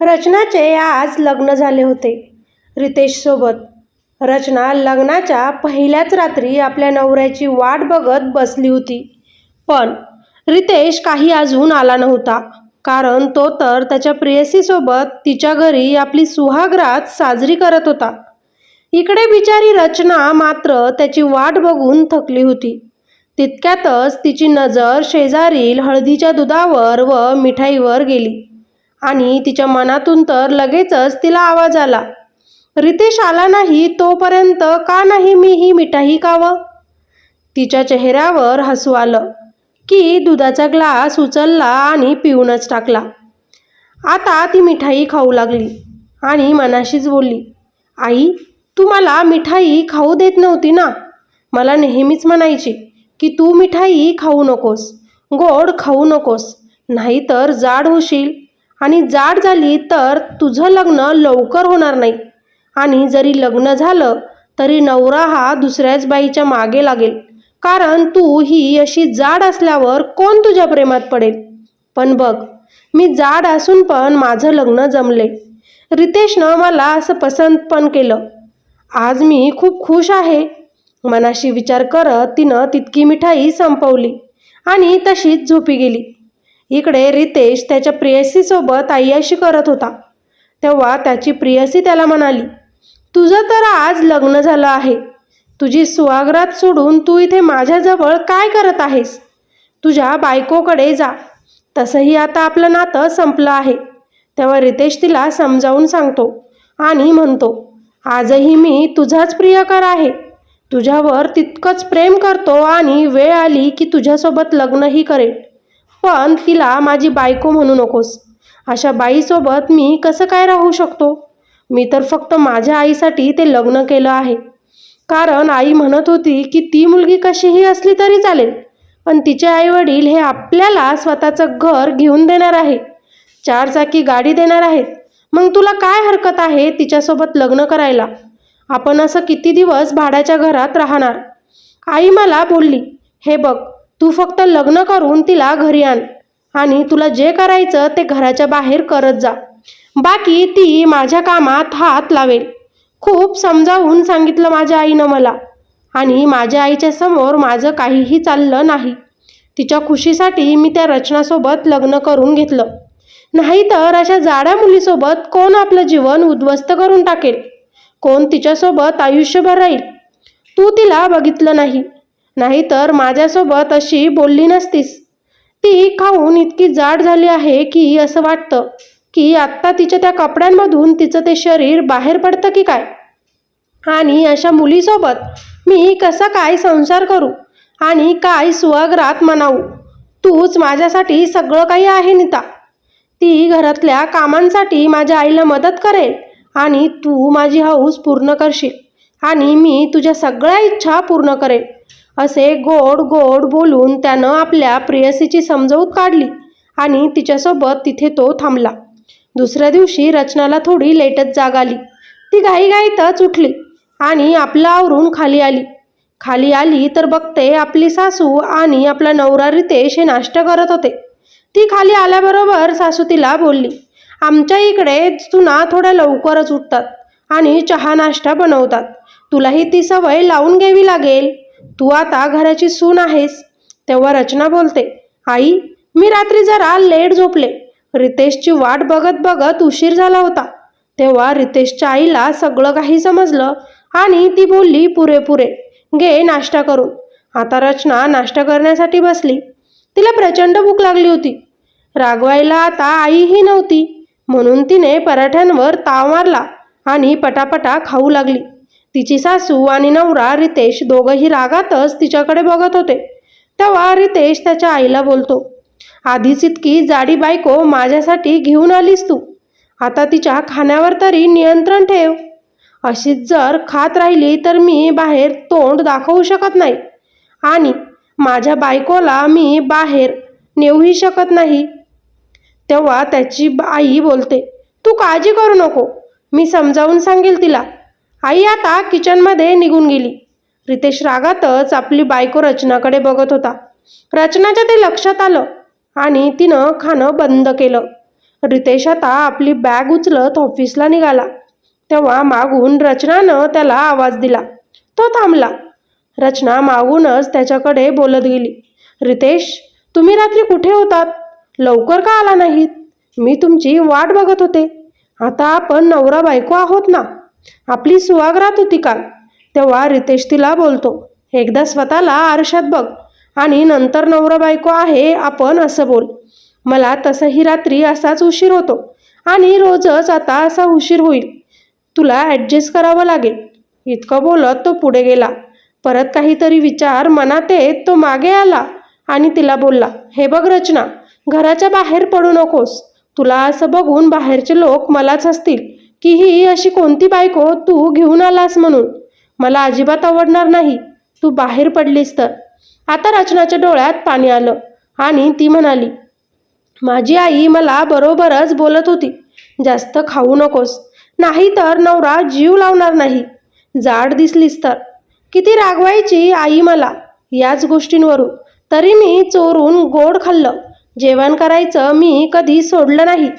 रचनाचे आज लग्न झाले होते. रितेशसोबत. रचना लग्नाच्या पहिल्याच रात्री आपल्या नवऱ्याची वाट बघत बसली होती. पण रितेश काही अजून आला नव्हता. कारण तो तर त्याच्या प्रेयसीसोबत तिच्या घरी आपली सुहागरात साजरी करत होता. इकडे बिचारी रचना मात्र त्याची वाट बघून थकली होती. तितक्यातच तिची नजर शेजारील हळदीच्या दुधावर व मिठाईवर गेली. आणि तिच्या मनातून तर लगेचच तिला आवाज आला रितेश आला नाही तोपर्यंत का नाही मी ही मिठाई खावं? तिच्या चेहऱ्यावर हसू आलं की दुधाचा ग्लास उचलला आणि पिऊनच टाकला. आता ती मिठाई खाऊ लागली आणि मनाशीच बोलली आई तू मला मिठाई खाऊ देत नव्हती ना? मला नेहमीच म्हणायची की तू मिठाई खाऊ नकोस गोड खाऊ नकोस नाहीतर जाड होशील. आणि जाड झाली तर तुझं लग्न लवकर होणार नाही. आणि जरी लग्न झालं तरी नवरा हा दुसऱ्याच बाईच्या मागे लागेल. कारण तू ही अशी जाड असल्यावर कोण तुझ्या प्रेमात पडेल? पण बघ मी जाड असून पण माझं लग्न जमले. रितेशनं मला असं पसंत पण केलं. आज मी खूप खुश आहे. मनाशी विचार करत तिनं तितकी मिठाई संपवली आणि तशीच झोपी गेली. इकडे रितेश त्याच्या प्रेयसीसोबत आय्याशी करत होता. तेव्हा त्याची प्रियसी त्याला म्हणाली तुझं तर आज लग्न झालं आहे. तुझी सुहागरात सोडून तू इथे माझ्याजवळ काय करत आहेस? तुझ्या बायकोकडे जा. तसंही आता आपलं नातं संपलं आहे. तेव्हा रितेश तिला समजावून सांगतो आणि म्हणतो आजही मी तुझाच प्रियकर आहे. तुझ्यावर तितकंच प्रेम करतो आणि वेळ आली की तुझ्यासोबत लग्नही करेल पण तिला माझी बायको म्हणू नकोस. अशा बाईसोबत मी कसं काय राहू शकतो? मी तर फक्त माझ्या आईसाठी ते लग्न केलं आहे. कारण आई म्हणत होती की ती मुलगी कशीही असली तरी चालेल पण तिचे आईवडील हे आपल्याला स्वतःचं घर घेऊन देणार आहे. चारचाकी गाडी देणार आहेत. मग तुला काय हरकत आहे तिच्यासोबत लग्न करायला? आपण असं किती दिवस भाड्याच्या घरात राहणार? आई मला बोलली हे बघ तू फक्त लग्न करून तिला घरी आण आणि तुला जे करायचं ते घराच्या बाहेर करत जा. बाकी ती माझ्या कामात हात लावेल. खूप समजावून सांगितलं माझ्या आईनं मला आणि माझ्या आईच्या समोर माझं काहीही चाललं नाही. तिच्या खुशीसाठी मी त्या रचनासोबत लग्न करून घेतलं. नाहीतर अशा जाड्या मुलीसोबत कोण आपलं जीवन उद्ध्वस्त करून टाकेल? कोण तिच्यासोबत आयुष्यभर राहील? तू तिला बघितलं नाही. नाहीतर माझ्यासोबत अशी बोलली नसतीस. ती खाऊन इतकी जाड झाली आहे की असं वाटतं की आत्ता तिच्या त्या कपड्यांमधून तिचं ते शरीर बाहेर पडतं की काय? आणि अशा मुलीसोबत मी कसा काय संसार करू? आणि काय स्वग्रात म्हणावू तूच माझ्यासाठी सगळं काही आहे नीता. ती घरातल्या कामांसाठी माझ्या आईला मदत करेल आणि तू माझी हौस पूर्ण करशील आणि मी तुझ्या सगळ्या इच्छा पूर्ण करेल. असे गोड गोड बोलून त्यानं आपल्या प्रेयसीची समजवूत काढली आणि तिच्यासोबत तिथे तो थांबला. दुसऱ्या दिवशी रचनाला थोडी लेटच जाग आली. ती घाईघाईतच उठली आणि आपलं आवरून खाली आली. खाली आली तर बघते आपली सासू आणि आपला नवरा रितेश हे नाश्ता करत होते. ती खाली आल्याबरोबर सासू तिला बोलली आमच्या इकडे चुना थोड्या लवकरच उठतात आणि चहा नाश्ता बनवतात. तुलाही ती सवय लावून घ्यावी लागेल. तू आता घराची सून आहेस. तेव्हा रचना बोलते आई मी रात्री जरा लेट झोपले. रितेशची वाट बघत बघत उशीर झाला होता. तेव्हा रितेशच्या आईला सगळं काही समजलं आणि ती बोलली पुरेपुरे घे नाश्ता करून. आता रचना नाश्ता करण्यासाठी बसली. तिला प्रचंड भूक लागली होती. रागवायला आता आईही नव्हती. म्हणून तिने पराठ्यांवर ताव मारला आणि पटापटा खाऊ लागली. तिची सासू आणि नवरा रितेश दोघंही रागातच तिच्याकडे बघत होते. तेव्हा रितेश त्याच्या आईला बोलतो आधीच इतकी जाडी बायको माझ्यासाठी घेऊन आलीस तू. आता तिच्या खाण्यावर तरी नियंत्रण ठेव. अशीच जर खात राहिली तर मी बाहेर तोंड दाखवू शकत नाही. आणि माझ्या बायकोला मी बाहेर नेऊही शकत नाही. तेव्हा त्याची आई बोलते तू काळजी करू नको. मी समजावून सांगेल तिला. आई आता किचनमध्ये निघून गेली. रितेश रागातच आपली बायको रचनाकडे बघत होता. रचनाच्या ते लक्षात आलं आणि तिनं खाणं बंद केलं. रितेश आता आपली बॅग उचलत ऑफिसला निघाला. तेव्हा मागून रचनानं त्याला आवाज दिला. तो थांबला. रचना मागूनच त्याच्याकडे बोलत गेली. रितेश तुम्ही रात्री कुठे होतात? लवकर का आला नाहीत? मी तुमची वाट बघत होते. आता आपण नवरा बायको आहोत ना? आपली सुवागरात होती काल. तेव्हा रितेश तिला बोलतो एकदा स्वतःला आरशात बघ आणि नंतर नवरा बायको आहे आपण असं बोल. मला तसंही रात्री असाच उशीर होतो आणि रोजच आता असा उशीर होईल. तुला ॲडजस्ट करावं लागेल. इतकं बोलत तो पुढे गेला. परत काहीतरी विचार मनात येत तो मागे आला आणि तिला बोलला हे बघ रचना घराच्या बाहेर पडू नकोस. तुला असं बघून बाहेरचे लोक मलाच असतील. की ही अशी कोणती बायको तू घेऊन आलास म्हणून? मला अजिबात आवडणार नाही. तू बाहेर पडलीस तर. आता रचनाच्या डोळ्यात पाणी आलं आणि ती म्हणाली माझी आई मला बरोबरच बोलत होती. जास्त खाऊ नकोस. नाही तर नवरा जीव लावणार नाही. जाड दिसलीस तर. किती रागवायची आई मला याच गोष्टींवरून. तरी मी चोरून गोड खाल्लं. जेवण करायचं मी कधी सोडलं नाही.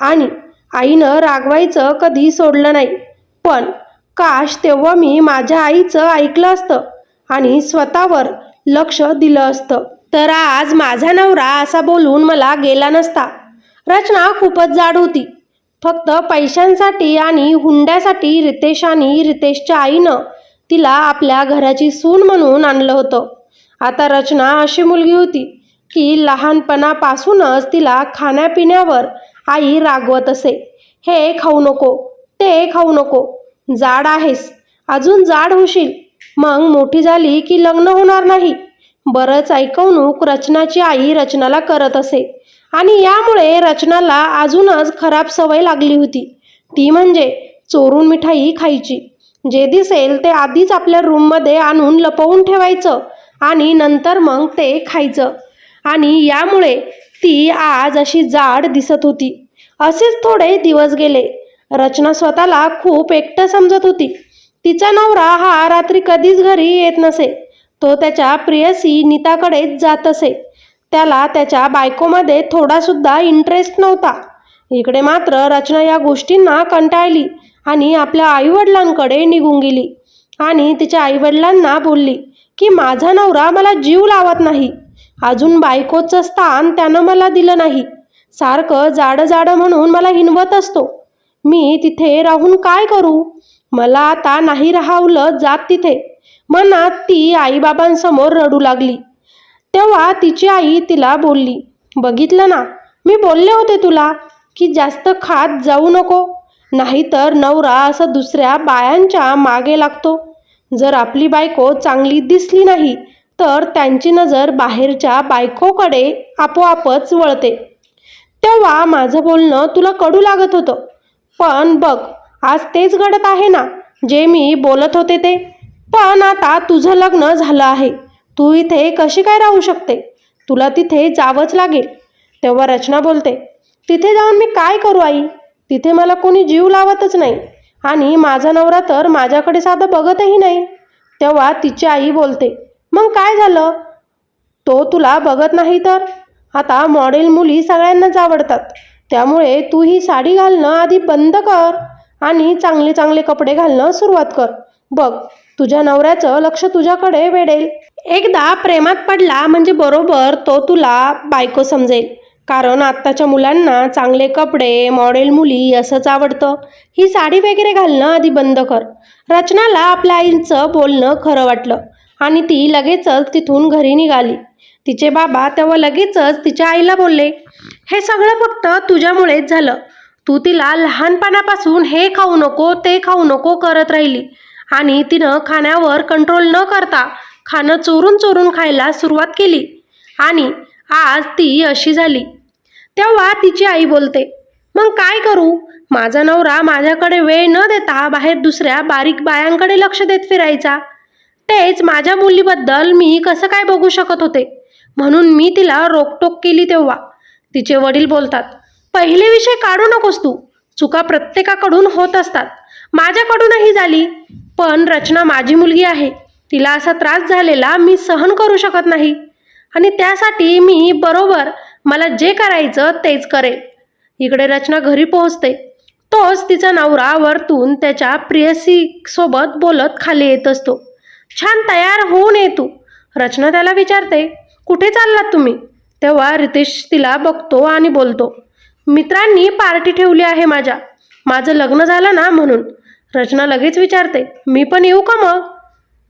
आणि आईनं रागवायचं कधी सोडलं नाही. पण काश तेव्हा मी माझ्या आईचं ऐकलं असतं आणि स्वतःवर लक्ष दिलं असतं. तर आज माझा नवरा असा बोलून मला गेला नसता. रचना खूपच जाड होती. फक्त पैशांसाठी आणि हुंड्यासाठी रितेश आणि रितेशच्या आईनं तिला आपल्या घराची सून म्हणून आणलं होतं. आता रचना अशी मुलगी होती की लहानपणापासूनच तिला खाण्यापिण्यावर आई रागवत असे. हे खाऊ नको ते खाऊ नको. जाड आहेस अजून जाड होशील. मग मोठी झाली की लग्न होणार नाही. बरंच ऐकवणूक रचनाची आई रचनाला करत असे. आणि यामुळे रचनाला अजूनच खराब सवय लागली होती. ती म्हणजे चोरून मिठाई खायची. जे दिसेल ते आधीच आपल्या रूममध्ये आणून लपवून ठेवायचं आणि नंतर मग ते खायचं. आणि यामुळे ती आज अशी जाड दिसत होती. असेच थोडे दिवस गेले. रचना स्वतःला खूप एकटं समजत होती. तिचा नवरा हा रात्री कधीच घरी येत नसे. तो त्याच्या प्रियसी नीताकडेच जात असे. त्याला त्याच्या बायकोमध्ये थोडासुद्धा इंटरेस्ट नव्हता. इकडे मात्र रचना या गोष्टींना कंटाळली आणि आपल्या आईवडिलांकडे निघून गेली. आणि तिच्या आईवडिलांना बोलली की माझा नवरा मला जीव लावत नाही. अजून बायकोचं स्थान त्यानं मला दिलं नाही. सारखं जाडं जाडं म्हणून मला हिनवत असतो. मी तिथे राहून काय करू? मला आता नाही राहावलं जात तिथे. मनात ती आईबाबांसमोर रडू लागली. तेव्हा तिची आई तिला बोलली बघितलं ना मी बोलले होते तुला की जास्त खात जाऊ नको नाहीतर नवरा असं दुसऱ्या बायांच्या मागे लागतो. जर आपली बायको चांगली दिसली नाही तर त्यांची नजर बाहेरच्या बायकोकडे आपोआपच वळते. तेव्हा माझं बोलणं तुला कडू लागत होतं. पण बघ आज तेच घडत आहे ना जे मी बोलत होते ते. पण आता तुझं लग्न झालं आहे. तू इथे कशी काय राहू शकते? तुला तिथे जावंच लागेल. तेव्हा रचना बोलते तिथे जाऊन मी काय करू आई? तिथे मला कोणी जीव लावतच नाही. आणि माझा नवरा तर माझ्याकडे साधं बघतही नाही. तेव्हा तिची आई बोलते मग काय झालं? तो तुला बघत नाही तर? आता मॉडेल मुली सगळ्यांनाच आवडतात. त्यामुळे तू ही साडी घालणं आधी बंद कर आणि चांगले चांगले कपडे घालणं सुरुवात कर. बघ तुझ्या नवऱ्याचं लक्ष तुझ्याकडे वेडेल. एकदा प्रेमात पडला म्हणजे बरोबर तो तुला बायको समजेल. कारण आत्ताच्या मुलांना चांगले कपडे मॉडेल मुली असंच आवडतं. ही साडी वगैरे घालणं आधी बंद कर. रचनाला आपल्या आईचं बोलणं खरं वाटलं. आणि ती लगेचच तिथून घरी निघाली. तिचे बाबा तेव्हा लगेचच तिच्या आईला बोलले हे सगळं फक्त तुझ्यामुळेच झालं. तू तिला लहानपणापासून हे खाऊ नको ते खाऊ नको करत राहिली. आणि तिनं खाण्यावर कंट्रोल न करता खाणं चोरून चोरून खायला सुरुवात केली. आणि आज ती अशी झाली. तेव्हा तिची आई बोलते मग काय करू? माझा नवरा माझ्याकडे वेळ न देता बाहेर दुसऱ्या बारीक बायांकडे लक्ष देत फिरायचा. तेच माझ्या मुलीबद्दल मी कसं काय बघू शकत होते? म्हणून मी तिला रोकटोक केली तेव्हा. तिचे वडील बोलतात पहिले विषय काढू नकोस तू. चुका प्रत्येकाकडून होत असतात. माझ्याकडूनही झाली. पण रचना माझी मुलगी आहे. तिला असा त्रास झालेला मी सहन करू शकत नाही. आणि त्यासाठी मी बरोबर मला जे करायचं तेच करेल. इकडे रचना घरी पोहोचते. तोच तिचा नवरा वरतून त्याच्या प्रियसीसोबत बोलत खाली येत असतो. छान तयार होऊन ये तू. रचना त्याला विचारते कुठे चाललात तुम्ही? तेव्हा रितेश तिला बघतो आणि बोलतो मित्रांनी पार्टी ठेवली आहे माझ्या. माझं लग्न झालं ना म्हणून. रचना लगेच विचारते मी पण येऊ का मग?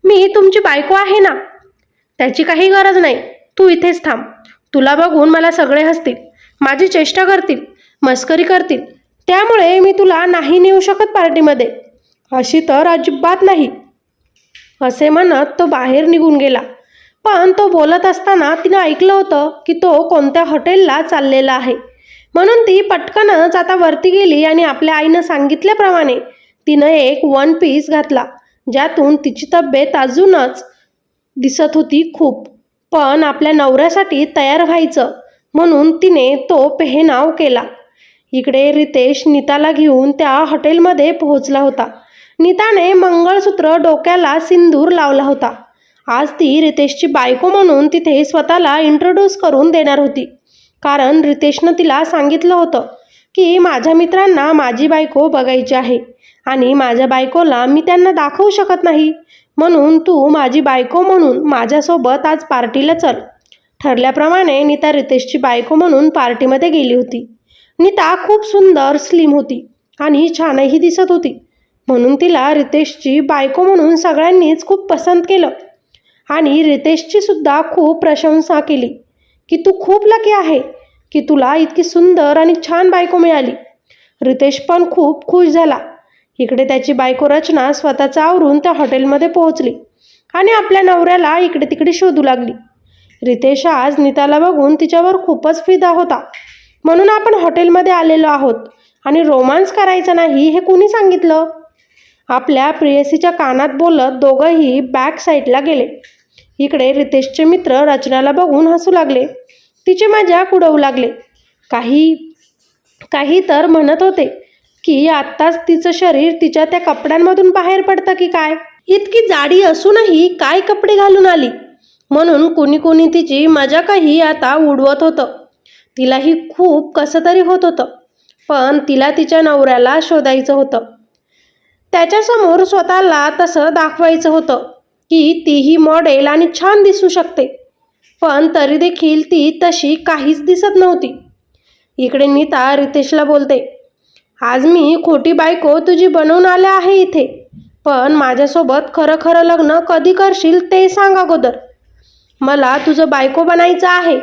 मी तुमची बायको आहे ना. त्याची काही गरज नाही. तू इथेच थांब. तुला बघून मला सगळे हसतील. माझी चेष्टा करतील. मस्करी करतील. त्यामुळे मी तुला नाही नेऊ शकत पार्टीमध्ये. अशी तर अजिबात नाही. असे म्हणत तो बाहेर निघून गेला. पण तो बोलत असताना तिनं ऐकलं होतं की तो कोणत्या हॉटेलला चाललेला आहे. म्हणून ती पटकनच आता वरती गेली आणि आपल्या आईनं सांगितल्याप्रमाणे तिनं एक वन पीस घातला ज्यातून तिची तब्येत अजूनच दिसत होती खूप. पण आपल्या नवऱ्यासाठी तयार व्हायचं म्हणून तिने तो पेहनाव केला. इकडे रितेश नीताला घेऊन त्या हॉटेलमध्ये पोहोचला होता. नीताने मंगळसूत्र डोक्याला सिंदूर लावला होता. आज ती रितेशची बायको म्हणून तिथे स्वतःला इंट्रोड्यूस करून देणार होती. कारण रितेशनं तिला सांगितलं होतं की माझ्या मित्रांना माझी बायको बघायची आहे आणि माझ्या बायकोला मी त्यांना दाखवू शकत नाही. म्हणून तू माझी बायको म्हणून माझ्यासोबत आज पार्टीला चल. ठरल्याप्रमाणे नीता रितेशची बायको म्हणून पार्टीमध्ये गेली होती. नीता खूप सुंदर स्लिम होती आणि छानही दिसत होती. म्हणून तिला रितेशची बायको म्हणून सगळ्यांनीच खूप पसंत केलं. आणि रितेशची सुद्धा खूप प्रशंसा केली की तू खूप लकी आहे की तुला इतकी सुंदर आणि छान बायको मिळाली. रितेश पण खूप खुश झाला. इकडे त्याची बायको रचना स्वतःचं आवरून त्या हॉटेलमध्ये पोहोचली आणि आपल्या नवऱ्याला इकडे तिकडे शोधू लागली. रितेश आज नीताला बघून तिच्यावर खूपच फिदा होता. म्हणून आपण हॉटेलमध्ये आलेलो आहोत आणि रोमांस करायचा नाही हे कुणी सांगितलं? आपल्या प्रेयसीच्या कानात बोलत दोघंही बॅक साईडला गेले. इकडे रितेशचे मित्र रचनाला बघून हसू लागले. तिचे मजाक उडवू लागले. काही काही तर म्हणत होते की आत्ताच तिचं शरीर तिच्या त्या कपड्यांमधून बाहेर पडतं की काय? इतकी जाडी असूनही काय कपडे घालून आली? म्हणून कुणी कुणी तिची मजाकही आता उडवत होतं. तिलाही खूप कसं तरी होत होतं. पण तिला तिच्या नवऱ्याला शोधायचं होतं. त्याच्यासमोर स्वतःला तसं दाखवायचं होतं की तीही मॉडेल आणि छान दिसू शकते. पण तरी देखील ती तशी काहीच दिसत नव्हती. इकडे नीता रितेशला बोलते आज मी खोटी बायको तुझी बनवून आल्या आहे इथे. पण माझ्यासोबत खरं खरं लग्न कधी करशील ते सांग अगोदर. मला तुझं बायको बनायचं आहे.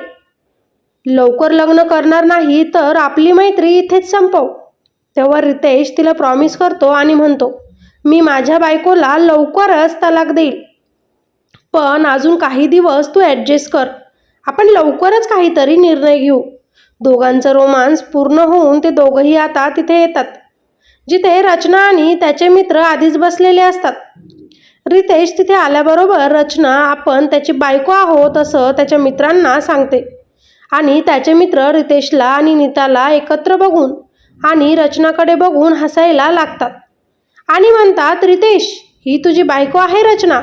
लवकर लग्न करणार नाही तर आपली मैत्री इथेच संपव. तेव्हा रितेश तिला प्रॉमिस करतो आणि म्हणतो मी माझ्या बायकोला लवकरच तलाक देईल. पण अजून काही दिवस तू ॲडजस्ट कर. आपण लवकरच काहीतरी निर्णय घेऊ. दोघांचं रोमांस पूर्ण होऊन ते दोघंही आता तिथे येतात. जिथे रचना आणि त्याचे मित्र आधीच बसलेले असतात. रितेश तिथे आल्याबरोबर रचना आपण त्याची बायको आहोत असं त्याच्या मित्रांना सांगते. आणि त्याचे मित्र रितेशला आणि नीताला एकत्र बघून आणि रचनाकडे बघून हसायला लागतात. आणि म्हणतात रितेश ही तुझी बायको आहे रचना.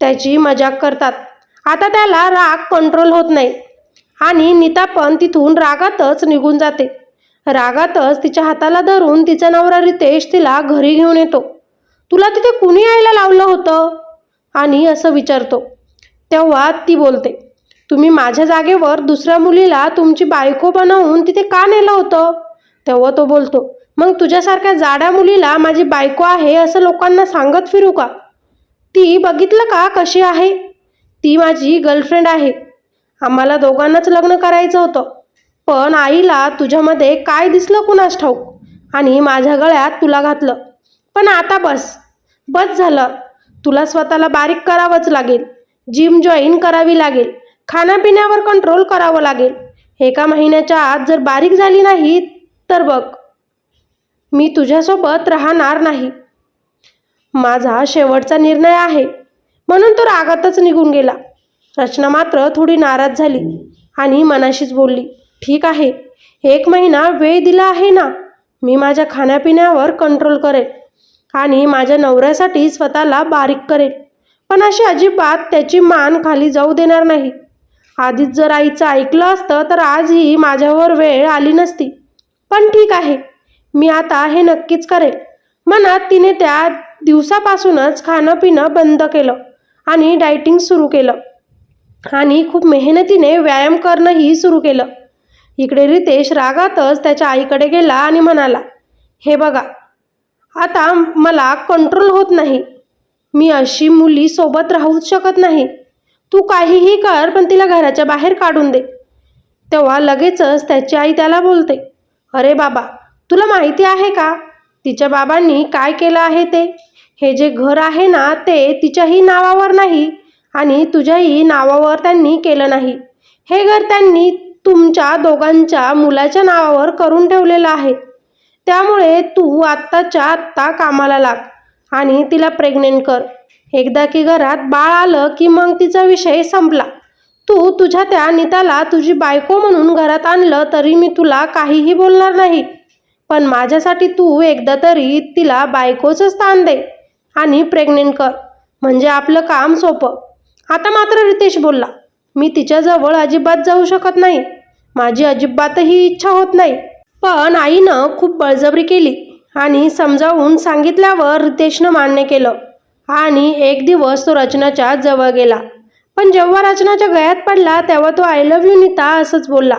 त्याची मजाक करतात. आता त्याला राग कंट्रोल होत नाही. आणि नीता पण तिथून रागातच निघून जाते. रागातच तिच्या हाताला धरून तिचा नवरा रितेश तिला घरी घेऊन येतो. तुला तिथे कुणी यायला लावलं होतं? आणि असं विचारतो. तेव्हा ती बोलते तुम्ही माझ्या जागेवर दुसऱ्या मुलीला तुमची बायको बनवून तिथे का नेलं होतं? तेव्हा तो बोलतो मग तुझ्यासारख्या जाड्या मुलीला माझी बायको आहे असं लोकांना सांगत फिरू का? ती बघितलं का कशी आहे? ती माझी गर्लफ्रेंड आहे. आम्हाला दोघांनाच लग्न करायचं होतं. पण आईला तुझ्यामध्ये काय दिसलं कुणास ठाऊक? आणि माझ्या गळ्यात तुला घातलं. पण आता बस. बस झालं. तुला स्वतःला बारीक करावंच लागेल. जिम जॉईन करावी लागेल. खाण्यापिण्यावर कंट्रोल करावं लागेल. एका महिन्याच्या आत जर बारीक झाली नाही तर बघ. मी तुझ्यासोबत राहणार नाही. माझा शेवटचा निर्णय आहे. म्हणून तो रागातच निघून गेला. रचना मात्र थोडी नाराज झाली आणि मनाशीच बोलली ठीक आहे. एक महिना वेळ दिला आहे ना? मी माझ्या खाण्यापिण्यावर कंट्रोल करेन आणि माझ्या नवऱ्यासाठी स्वतःला बारीक करेल. पण अशी अजिबात त्याची मान खाली जाऊ देणार नाही. आधीच जर आईचं ऐकलं असतं तर आजही माझ्यावर वेळ आली नसती. पण ठीक आहे. मी आता हे नक्कीच करेल. मनात तिने त्या दिवसापासूनच खाणं पिणं बंद केलं आणि डायटिंग सुरू केलं. आणि खूप मेहनतीने व्यायाम करणंही सुरू केलं. इकडे रितेश रागातच त्याच्या आईकडे गेला आणि म्हणाला हे बघा आता मला कंट्रोल होत नाही. मी अशी मुली सोबत राहूच शकत नाही. तू काहीही कर पण तिला घराच्या बाहेर काढून दे. तेव्हा लगेचच त्याची आई त्याला बोलते अरे बाबा तुला माहिती आहे का? तिच्या बाबांनी काय केलं आहे ते? हे जे घर आहे ना ते तिच्याही नावावर नाही आणि तुझ्याही नावावर त्यांनी केलं नाही. हे घर त्यांनी तुमच्या दोघांच्या मुलाच्या नावावर करून ठेवलेलं आहे. त्यामुळे तू आत्ताच्या आत्ता कामाला लाग आणि तिला प्रेग्नेंट कर. एकदा की घरात बाळ आलं की मग तिचा विषय संपला. तू तुझ्या त्या निताला तुझी बायको म्हणून घरात आणलं तरी मी तुला काहीही बोलणार नाही. पण माझ्यासाठी तू एकदा तरी तिला बायकोचं स्थान दे आणि प्रेग्नेंट कर. म्हणजे आपलं काम सोपं. आता मात्र रितेश बोलला मी तिच्याजवळ अजिबात जाऊ शकत नाही. माझी अजिबातही इच्छा होत नाही. पण आईनं खूप बळजबरी केली आणि समजावून सांगितल्यावर रितेशनं मान्य केलं आणि एक दिवस तो रचनाच्या जवळ गेला. पण जेव्हा रचनाच्या गळ्यात पडला तेव्हा तो आय लव्ह यू नीता असंच बोलला.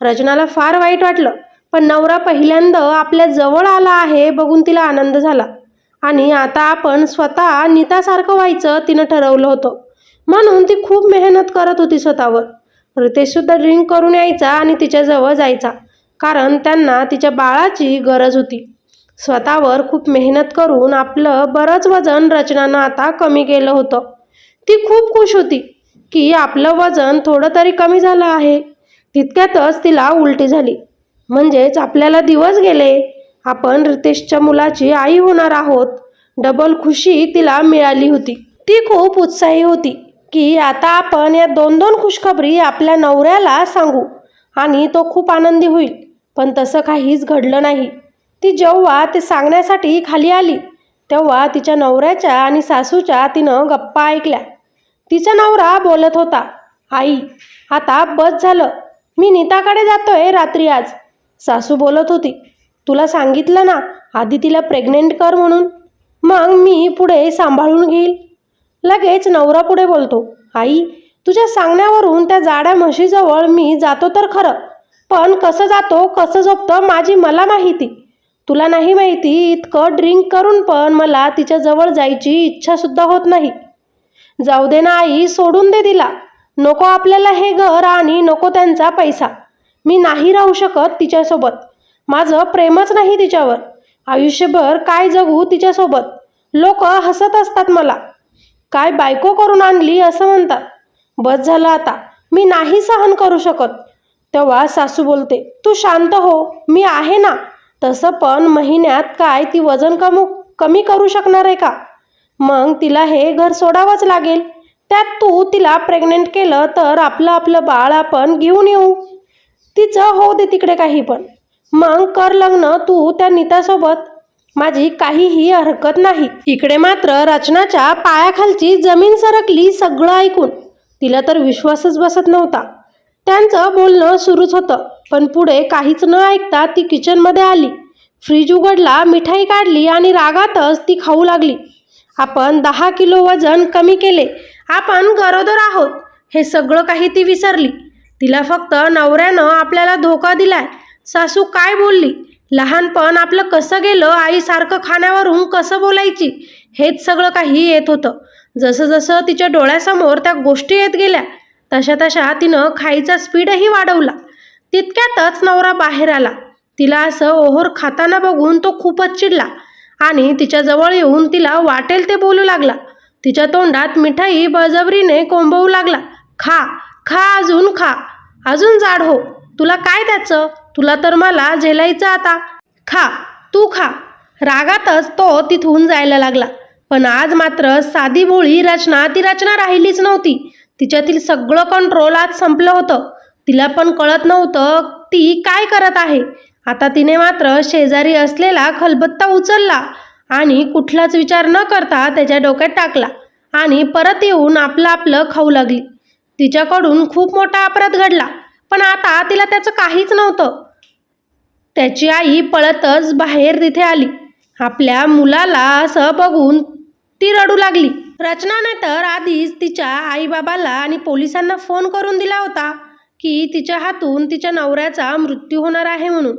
रचनाला फार वाईट वाटलं. पण नवरा पहिल्यांदा आपल्या जवळ आला आहे बघून तिला आनंद झाला. आणि आता आपण स्वतः नीतासारखं व्हायचं तिनं ठरवलं होतं. म्हणून ती खूप मेहनत करत होती स्वतःवर. रितेशसुद्धा ड्रिंक करून यायचा आणि तिच्याजवळ जायचा कारण त्यांना तिच्या बाळाची गरज होती. स्वतःवर खूप मेहनत करून आपलं बरंच वजन रचनानं आता कमी केलं होतं. ती खूप खुश होती की आपलं वजन थोडं तरी कमी झालं आहे. तितक्यातच तिला उलटी झाली. म्हणजेच आपल्याला दिवस गेले. आपण रितेशच्या मुलाची आई होणार आहोत. डबल खुशी तिला मिळाली होती. ती खूप उत्साही होती की आता आपण या दोन दोन खुशखबरी आपल्या नवऱ्याला सांगू आणि तो खूप आनंदी होईल. पण तसं काहीच घडलं नाही. ती जेव्हा ते सांगण्यासाठी खाली आली तेव्हा तिच्या नवऱ्याच्या आणि सासूच्या तिनं गप्पा ऐकल्या. तिचा नवरा बोलत होता आई आता बस झालं. मी नीताकडे जातोय रात्री आज. सासू बोलत होती. तुला सांगितलं ना आधी तिला प्रेग्नेंट कर म्हणून. मग मी पुढे सांभाळून घेईल. लगेच नवरा पुढे बोलतो आई तुझ्या सांगण्यावरून त्या जाड्या म्हशीजवळ मी जातो तर खरं पण कसं जातो कसं झोपतं माझी मला माहिती. तुला नाही माहिती इतकं ड्रिंक करून पण मला तिच्याजवळ जायची इच्छासुद्धा होत नाही. जाऊ दे ना आई सोडून दे तिला. नको आपल्याला हे घर आणि नको त्यांचा पैसा. मी नाही राहू शकत तिच्यासोबत. माझं प्रेमच नाही तिच्यावर. आयुष्यभर काय जगू तिच्यासोबत? लोक हसत असतात मला. काय बायको करून आणली असं म्हणतात. बस झालं आता. मी नाही सहन करू शकत. तेव्हा सासू बोलते तू शांत हो. मी आहे ना. तसं पण महिन्यात काय ती वजन कमू कमी करू शकणार आहे का? मग तिला हे घर सोडावंच लागेल. त्यात तू तिला प्रेग्नेंट केलं तर आपलं आपलं बाळ आपण घेऊन येऊ. तिचं होऊ दे तिकडे काही पण. मग कर लग्न तू त्या नीतासोबत. माझी काहीही हरकत नाही. इकडे मात्र रचनाच्या पायाखालची जमीन सरकली सगळं ऐकून. तिला तर विश्वासच बसत नव्हता. त्यांचं बोलणं सुरूच होतं पण पुढे काहीच न ऐकता ती किचनमध्ये आली. फ्रीज उघडला मिठाई काढली आणि रागातच ती खाऊ लागली. आपण दहा किलो वजन कमी केले. आपण गरोदर आहोत. हे सगळं काही ती विसरली. तिला फक्त नवऱ्यानं आपल्याला धोका दिलाय. सासू काय बोलली? लहानपण आपलं कसं गेलं? आईसारखं खाण्यावरून कसं बोलायची? हेच सगळं काही येत होतं. जसं जसं तिच्या डोळ्यासमोर त्या गोष्टी येत गेल्या तशा तशा तिनं खायचा स्पीडही वाढवला. तितक्यातच नवरा बाहेर आला. तिला असं ओहोर खाताना बघून तो खूपच चिडला आणि तिच्याजवळ येऊन तिला वाटेल ते बोलू लागला. तिच्या तोंडात मिठाई बळजबरीने कोंबवू लागला. खा खा अजून खा. अजून जाड हो. तुला काय त्याचं? तुला तर मला झेलायचं आता. खा तू खा. रागातच तो तिथून जायला लागला. पण आज मात्र साधी भोळी रचना ती रचना राहिलीच नव्हती. तिच्यातील सगळं कंट्रोल आज संपलं होतं. तिला पण कळत नव्हतं ती काय करत आहे. आता तिने मात्र शेजारी असलेला खलबत्ता उचलला आणि कुठलाच विचार न करता त्याच्या डोक्यात टाकला आणि परत येऊन आपलं आपलं खाऊ लागली. तिच्याकडून खूप मोठा अपराध घडला पण आता तिला त्याचं काहीच नव्हतं. त्याची आई पळतच बाहेर तिथे आली. आपल्या मुलाला असं बघून ती रडू लागली. रचनाने तर आधीच तिच्या आईबाबाला आणि पोलिसांना फोन करून दिला होता की तिच्या हातून तिच्या नवऱ्याचा मृत्यू होणार आहे म्हणून.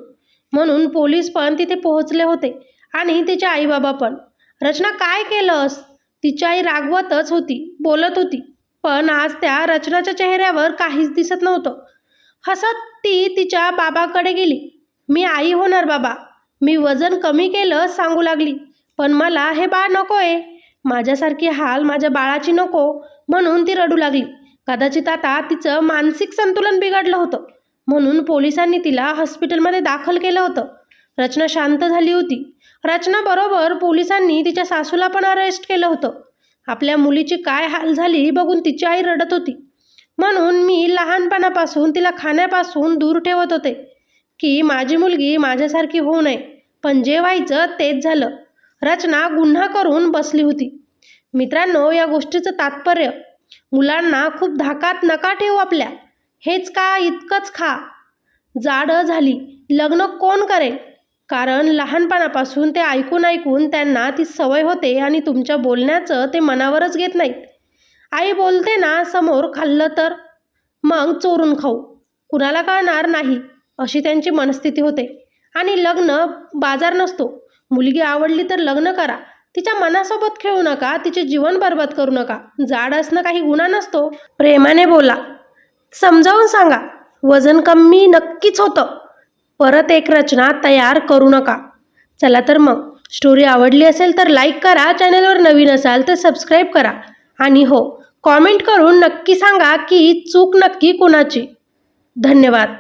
म्हणून पोलीस पण तिथे पोहोचले होते आणि तिच्या आईबाबा पण. रचना काय केलंस? तिची आई रागवतच होती बोलत होती. पण आज त्या रचनाच्या चेहऱ्यावर काहीच दिसत नव्हतं. हसत ती तिच्या बाबाकडे गेली. मी आई होणार बाबा. मी वजन कमी केलं सांगू लागली. पण मला हे बाळ नको आहे माझ्यासारखी हाल माझ्या बाळाची नको म्हणून ती रडू लागली. कदाचित आता तिचं मानसिक संतुलन बिघडलं होतं. म्हणून पोलिसांनी तिला हॉस्पिटलमध्ये दाखल केलं होतं. रचना शांत झाली होती. रचनाबरोबर पोलिसांनी तिच्या सासूला पण अरेस्ट केलं होतं. आपल्या मुलीची काय हाल झाली बघून तिची आई रडत होती. म्हणून मी लहानपणापासून तिला खाण्यापासून दूर ठेवत होते की माझी मुलगी माझ्यासारखी होऊ नये पण जे व्हायचं तेच झालं रचना गुन्हा करून बसली होती. मित्रांनो या गोष्टीचं तात्पर्य मुलांना खूप धाकात नका ठेवू आपल्या. हेच का इतकंच खा. जाडं झाली. लग्न कोण करेल? कारण लहानपणापासून ते ऐकून ऐकून त्यांना ती सवय होते आणि तुमच्या बोलण्याचं ते मनावरच घेत नाहीत. आई बोलते ना समोर खाल्लं तर? मग चोरून खाऊ. कुणाला कळणार नाही अशी त्यांची मनस्थिती होते. आणि लग्न बाजार नसतो. मुलगी आवडली तर लग्न करा. तिच्या मनासोबत खेळू नका तिचे जीवन बर्बाद करू नका. जाड असणं काही गुन्हा नसतो. प्रेमाने बोला. समजावून सांगा. वजन कमी नक्कीच होतं. परत एक रचना तयार करू नका. चला तर मग स्टोरी आवडली असेल तर लाईक करा चॅनलवर नवीन असाल तर सबस्क्राईब करा. आणि हो कॉमेंट करून नक्की सांगा की चूक नक्की कोणाची. धन्यवाद.